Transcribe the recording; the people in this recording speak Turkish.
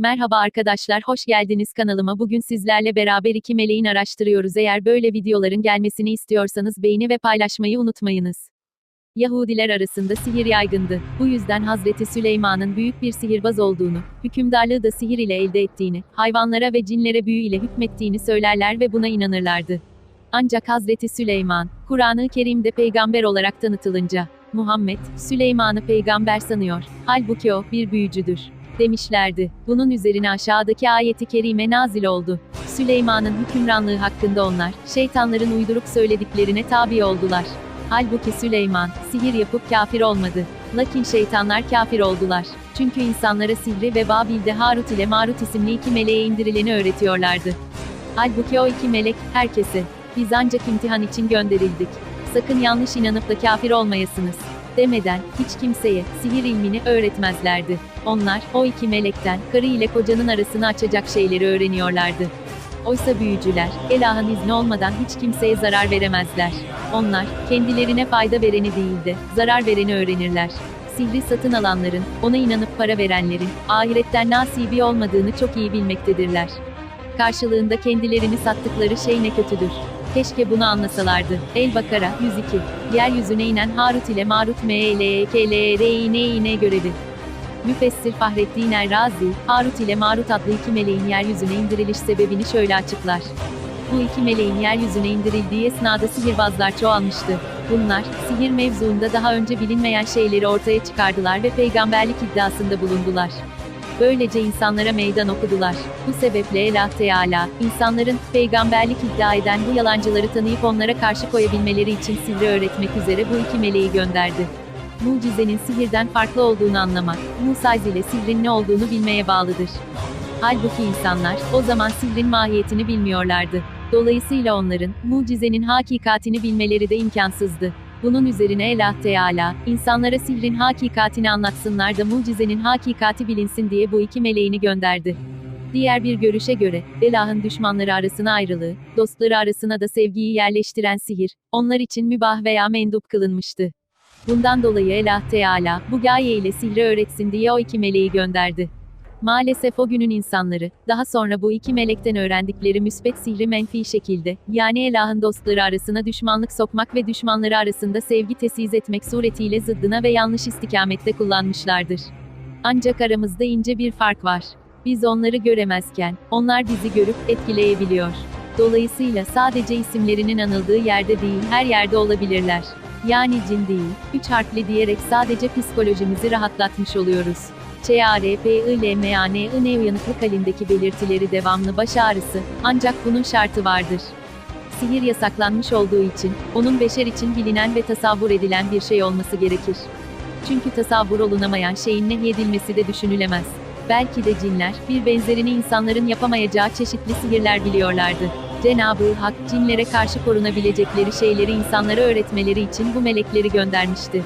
Merhaba arkadaşlar, hoş geldiniz kanalıma. Bugün sizlerle beraber iki meleğin araştırıyoruz. Eğer böyle videoların gelmesini istiyorsanız beğeni ve paylaşmayı unutmayınız. Yahudiler arasında sihir yaygındı. Bu yüzden Hazreti Süleyman'ın büyük bir sihirbaz olduğunu, hükümdarlığı da sihir ile elde ettiğini, hayvanlara ve cinlere büyü ile hükmettiğini söylerler ve buna inanırlardı. Ancak Hazreti Süleyman, Kur'an-ı Kerim'de peygamber olarak tanıtılınca, Muhammed, Süleyman'ı peygamber sanıyor. Halbuki o, bir büyücüdür demişlerdi. Bunun üzerine aşağıdaki ayeti kerime nazil oldu. Süleyman'ın hükümranlığı hakkında onlar, şeytanların uydurup söylediklerine tabi oldular. Halbuki Süleyman, sihir yapıp kafir olmadı. Lakin şeytanlar kafir oldular. Çünkü insanlara sihri ve Babil'de Harut ile Marut isimli iki meleğe indirileni öğretiyorlardı. Halbuki o iki melek, herkese, biz ancak imtihan için gönderildik. Sakın yanlış inanıp da kafir olmayasınız demeden, hiç kimseye, sihir ilmini öğretmezlerdi. Onlar, o iki melekten, karı ile kocanın arasını açacak şeyleri öğreniyorlardı. Oysa büyücüler, Elah'ın izni olmadan hiç kimseye zarar veremezler. Onlar, kendilerine fayda vereni değil de, zarar vereni öğrenirler. Sihri satın alanların, ona inanıp para verenlerin, ahiretten nasibi olmadığını çok iyi bilmektedirler. Karşılığında kendilerini sattıkları şey ne kötüdür. Keşke bunu anlasalardı. El Bakara 102. Yeryüzüne inen Harut ile Marut M L E K L E R I N I N görevi. Müfessir Fahrettin Errazi, Harut ile Marut adlı iki meleğin yeryüzüne indiriliş sebebini şöyle açıklar. Bu iki meleğin yeryüzüne indirildiği esnada sihirbazlar çoğalmıştı. Bunlar, sihir mevzuunda daha önce bilinmeyen şeyleri ortaya çıkardılar ve peygamberlik iddiasında bulundular. Böylece insanlara meydan okudular. Bu sebeple Allah Teala, insanların, peygamberlik iddia eden bu yalancıları tanıyıp onlara karşı koyabilmeleri için sihri öğretmek üzere bu iki meleği gönderdi. Mucizenin sihirden farklı olduğunu anlamak, Musayz ile sihrin ne olduğunu bilmeye bağlıdır. Halbuki insanlar, o zaman sihrin mahiyetini bilmiyorlardı. Dolayısıyla onların, mucizenin hakikatini bilmeleri de imkansızdı. Bunun üzerine Allah Teala, insanlara sihrin hakikatini anlatsınlar da mucizenin hakikati bilinsin diye bu iki meleğini gönderdi. Diğer bir görüşe göre, Elah'ın düşmanları arasına ayrılığı, dostları arasına da sevgiyi yerleştiren sihir, onlar için mübah veya mendup kılınmıştı. Bundan dolayı Allah Teala, bu gaye ile sihri öğretsin diye o iki meleği gönderdi. Maalesef o günün insanları, daha sonra bu iki melekten öğrendikleri müsbet sihri menfi şekilde, yani Elah'ın dostları arasına düşmanlık sokmak ve düşmanları arasında sevgi tesiz etmek suretiyle zıddına ve yanlış istikamette kullanmışlardır. Ancak aramızda ince bir fark var. Biz onları göremezken, onlar bizi görüp etkileyebiliyor. Dolayısıyla sadece isimlerinin anıldığı yerde değil her yerde olabilirler. Yani cin değil, üç harfli diyerek sadece psikolojimizi rahatlatmış oluyoruz. ÇARPILMAN uyanıklık halindeki belirtileri devamlı baş ağrısı, ancak bunun şartı vardır. Sihir yasaklanmış olduğu için, onun beşer için bilinen ve tasavvur edilen bir şey olması gerekir. Çünkü tasavvur olunamayan şeyin nehyedilmesi de düşünülemez. Belki de cinler, bir benzerini insanların yapamayacağı çeşitli sihirler biliyorlardı. Cenab-ı Hak, cinlere karşı korunabilecekleri şeyleri insanlara öğretmeleri için bu melekleri göndermişti.